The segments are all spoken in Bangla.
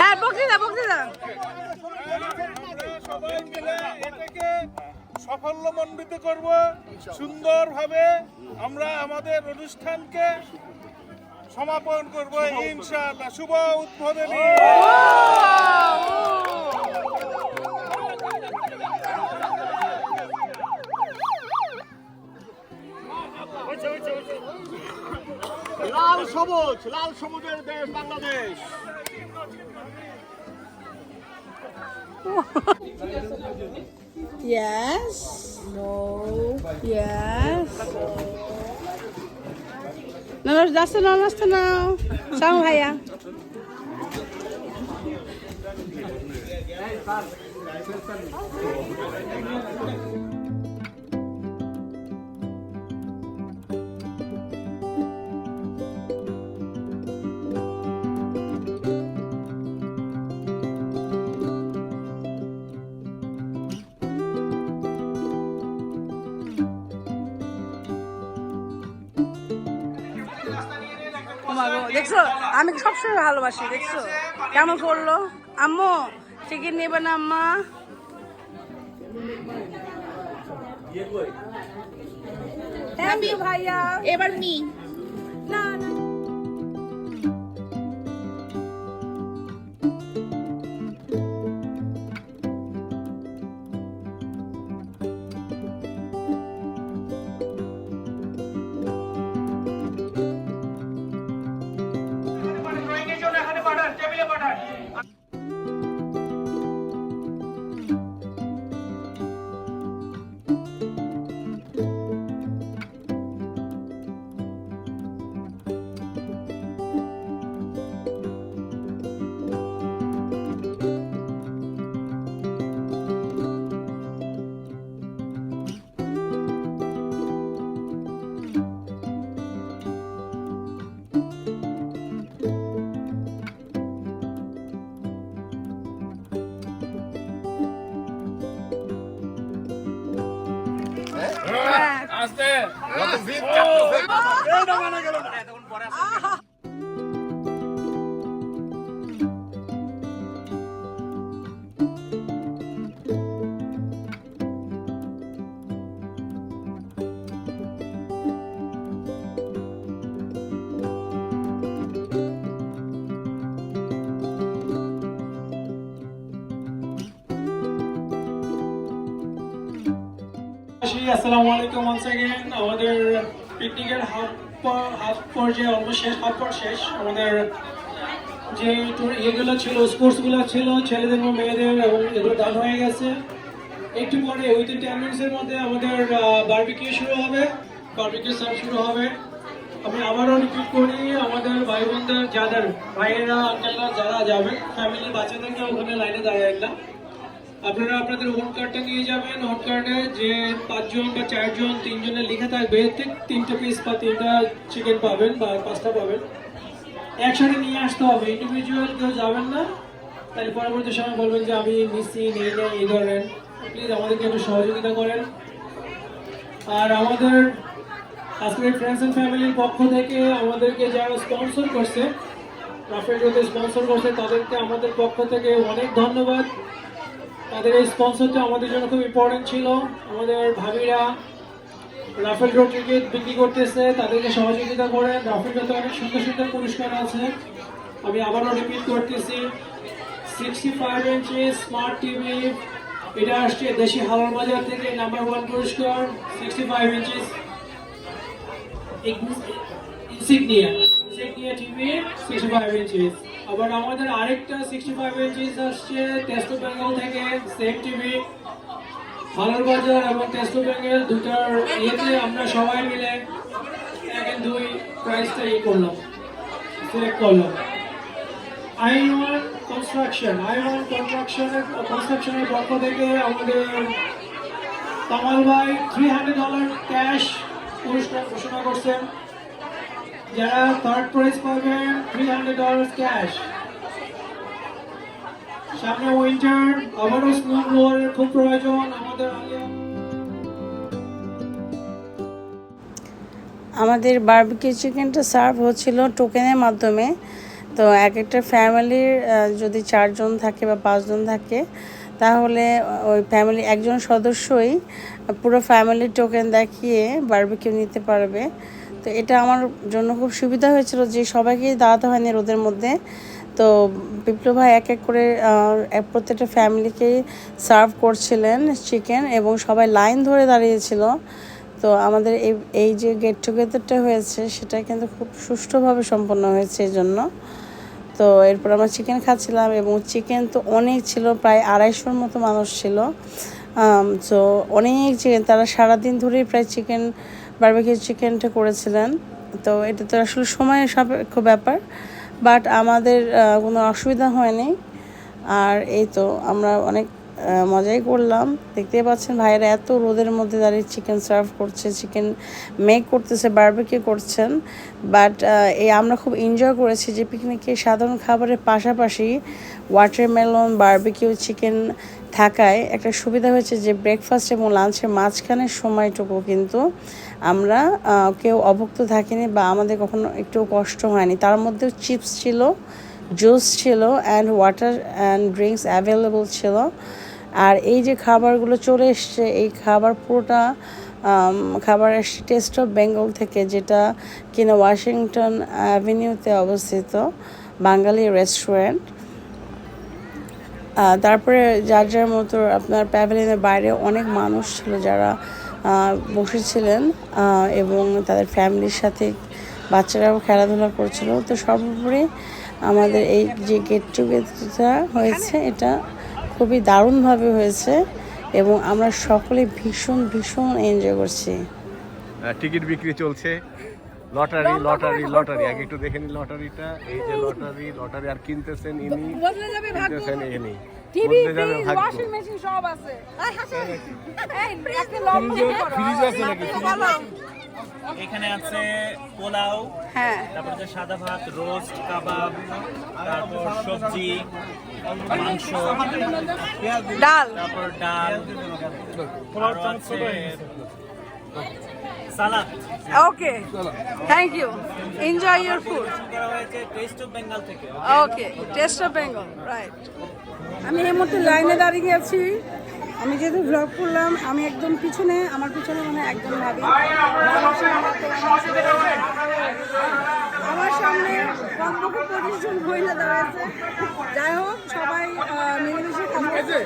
হ্যাঁ বক্তৃতা বক্তৃতা সবাই মিলে এটাকে সাফল্যমণ্ডিত করব। সুন্দরভাবে আমরা আমাদের অনুষ্ঠানকে সমাপন করব। ইনশাআল্লাহ। শুভ উদ্বোধনী। লাল সবুজ লাল সবুজের দেশ Bangladesh. Yes. No. Yes. No, no, that's no, that's no. Sound higher. দেখছ? আমি সবসময় ভালোবাসি দেখছ? কেমন করল আম্মু চিকেন নেবে না আম্মা? you, ভাইয়া। এবার মি না না আসসালামু আলাইকুম ওয়ান্স অ্যাগেন আমাদের পিকনিকের হাফ হাফ পর্যায়ে অলমোস্ট শেষ হাফ পর শেষ। আমাদের যে ইয়েগুলো ছিল স্পোর্টসগুলো ছিল, ছেলেদের এবং মেয়েদের, এবং এগুলো ডান হয়ে গেছে। একটু পরে উইথিন টেন মিনিটসের মধ্যে আমাদের বারবিকিউ শুরু হবে। বারবিকিউ সার্ভ শুরু হবে। আমি আবারও রিপিট করি, আমাদের ভাই বোনদের যাদের ভাইয়েরা, আঙ্কেলরা, যারা যাবেন ফ্যামিলির বাচ্চাদেরকে ওখানে লাইনে দাঁড়ায় না আপনারা আপনাদের হোট কার্ডটা নিয়ে যাবেন। হোট কার্ডে যে পাঁচজন বা চারজন, তিনজনের লেখা থাকবে তিনটে পিস বা তিনটা চিকেন পাবেন বা পাঁচটা পাবেন। একসাথে নিয়ে আসতে হবে। ইন্ডিভিজুয়াল কেউ যাবেন না। তাহলে পরবর্তী সময় বলবেন যে আমি মিসি নেই না এই ধরনের। প্লিজ আমাদেরকে একটু সহযোগিতা করেন। আর আমাদের আজকের ফ্রেন্ডস অ্যান্ড ফ্যামিলির পক্ষ থেকে আমাদেরকে যারা স্পন্সর করছে, রাফেল স্পন্সর করছে, তাদেরকে আমাদের পক্ষ থেকে অনেক ধন্যবাদ। তাদের এই স্পন্সরটা আমাদের জন্য খুব ইম্পর্টেন্ট ছিল। আমাদের ভাবিরা রাফেল টিকিট বিক্রি করতেছে, তাদেরকে সহযোগিতা করে রাফেল ড্রতে অনেক সুন্দর সুন্দর পুরস্কার আছে। আমি আবারও রিপিট করতেছি sixty five inch smart TV এটা আসছে দেশি হালার বাজার থেকে নাম্বার ওয়ান পুরস্কার sixty five inches Insignia Insignia TV sixty five inches আবার আমাদের আরেকটা সিক্সটি ফাইভ ইঞ্চিস আসছে টেস্টো বেঙ্গল থেকে সেম টিভি হালার বাজার এবং টেস্টো বেঙ্গল দুটার ইয়েতে আমরা সবাই মিলে এক দুই প্রাইসটা ইয়ে করলাম সিলেক্ট করলাম। I one construction I one কনস্ট্রাকশনের কনস্ট্রাকশনের পক্ষ থেকে আমাদের কামাল ভাই থ্রি হান্ড্রেড ডলার ক্যাশ পুরস্কার ঘোষণা করছেন। যারা থার্ড প্রাইজ পাবেন থ্রি হান্ড্রেড ডলার ক্যাশ সামনে উইন্টার আবারও স্নো ব্লোয়ারের খুব প্রয়োজন আমাদের আলিয়া আমাদের বারবিকিউ চিকেনটা সার্ভ হচ্ছিল টোকেনের মাধ্যমে। তো এক একটা ফ্যামিলির যদি চারজন থাকে বা পাঁচজন থাকে তাহলে ওই ফ্যামিলি একজন সদস্যই পুরো ফ্যামিলির টোকেন দেখিয়ে বারবিকিউ নিতে পারবে। তো এটা আমার জন্য খুব সুবিধা হয়েছিল যে সবাইকেই দাঁড়াতে হয়নি রোদের মধ্যে। তো বিপ্লব ভাই এক এক করে প্রত্যেকটা ফ্যামিলিকেই সার্ভ করছিলেন চিকেন এবং সবাই লাইন ধরে দাঁড়িয়েছিল। তো আমাদের এই এই যে গেট টুগেদারটা হয়েছে, সেটা কিন্তু খুব সুষ্ঠুভাবে সম্পন্ন হয়েছে এই জন্য তো এরপর আমরা চিকেন খাচ্ছিলাম এবং চিকেন তো অনেক ছিল, প্রায় আড়াইশোর মতো মানুষ ছিল। তো অনেক চিকেন তারা সারাদিন ধরেই প্রায় চিকেন বারবিকিউ চিকেনটা করেছিলেন। তো এটা তো আসলে সময়ের সাপেক্ষ ব্যাপার বাট আমাদের কোনো অসুবিধা হয়নি। আর এই তো আমরা অনেক মজাই করলাম। দেখতেই পাচ্ছেন ভাইয়েরা এত রোদের মধ্যে দাঁড়িয়ে চিকেন সার্ভ করছে চিকেন মেক করতেছে বারবিকিউ করছেন। বাট এই আমরা খুব এনজয় করেছি যে পিকনিকে সাধারণ খাবারের পাশাপাশি ওয়াটারমেলন বারবিকিউ চিকেন থাকায় একটা সুবিধা হয়েছে যে ব্রেকফাস্ট এবং লাঞ্চের মাঝখানের সময়টুকু কিন্তু আমরা কেউ অভুক্ত থাকিনি বা আমাদের কখনো একটু কষ্ট হয়নি। তার মধ্যেও চিপস ছিল জুস ছিল and water and drinks available ছিল। আর এই যে খাবারগুলো চলে এসছে, এই খাবার পুরোটা খাবার এসছে টেস্ট অফ বেঙ্গল থেকে, যেটা কিনা ওয়াশিংটন অ্যাভিনিউতে অবস্থিত বাঙালি রেস্টুরেন্ট তারপরে যার যার মতো আপনার প্যাভেলিনের বাইরে অনেক মানুষ ছিল যারা বসেছিলেন এবং তাদের ফ্যামিলির সাথে বাচ্চারাও খেলাধুলা করছিল। তো সর্বোপরি আমাদের এই যে গেট টুগেদারটা হয়েছে, এটা খুবই দারুণভাবে হয়েছে এবং আমরা সকলে ভীষণ ভীষণ এনজয় করছি। টিকিট বিক্রি চলছে। Lottery lottery lottery. আগে একটু দেখে নিন লটারিটা। এই যে লটারি লটারি আর কিনতেছেন ইনি। বদলে যাবে কিনতেছেন ইনি টিভি ফ্রিজ ওয়াশিং মেশিন সব আছে। এই একটা লম্বা ফ্রিজ আছে নাকি? এখানে আছে পোলাও হ্যাঁ। তারপর যে সাদা ভাত রোস্ট কাবাব তারপর সবজি মাংস ডাল। তারপর ডাল আরও আছে salad. Okay thank you enjoy your food taste of Bengal থেকে okay taste of Bengal right আমি এই মুহূর্তে লাইনে দাঁড়িয়ে আছি আমি যেহেতু ব্লগ করলাম আমি একদম পিছনে আমার পিছনে মানে একদম ভাবি। আমার সামনে কমপক্ষে পঁচিশ জন মহিলা দাঁড়াচ্ছে। যাই হোক সবাই মিলেমিশে খাচ্ছে।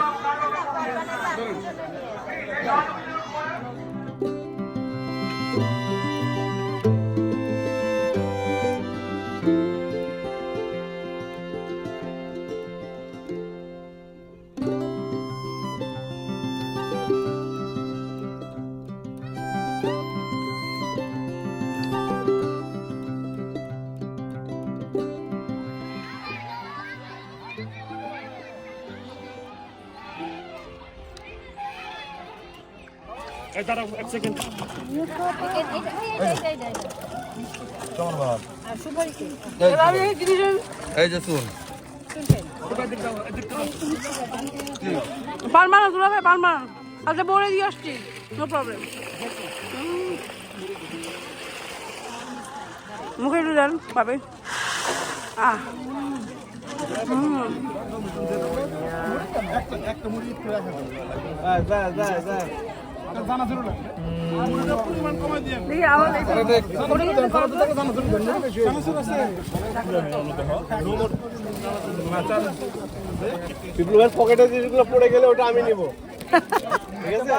এই এই যে শুন। দুলা ভাই পান বানান আচ্ছা বলে দিয়ে আসছি। নো প্রবলেম মুখে একটু দেন পাবে আহ। পকেটে যেগুলো পড়ে গেলে ওটা আমি নিব। ঠিক আছে?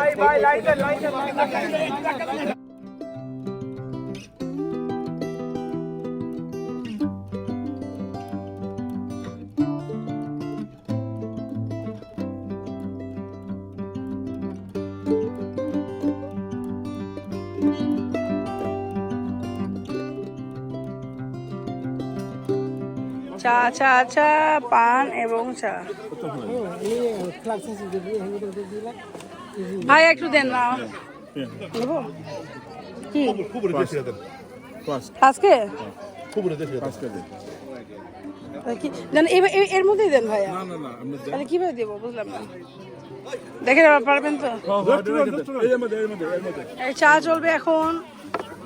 চা চা চা পান এবং চা। ভাই একটু দেন না। কি? আজকে? এর মধ্যেই দেন ভাইয়া। তাহলে কীভাবে দেবো? বুঝলাম না। দেখেন পারবেন তো? এই চা চলবে এখন।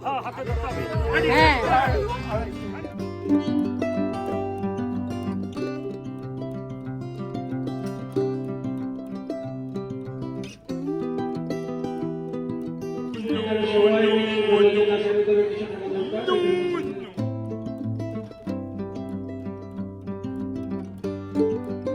네. 운동 운동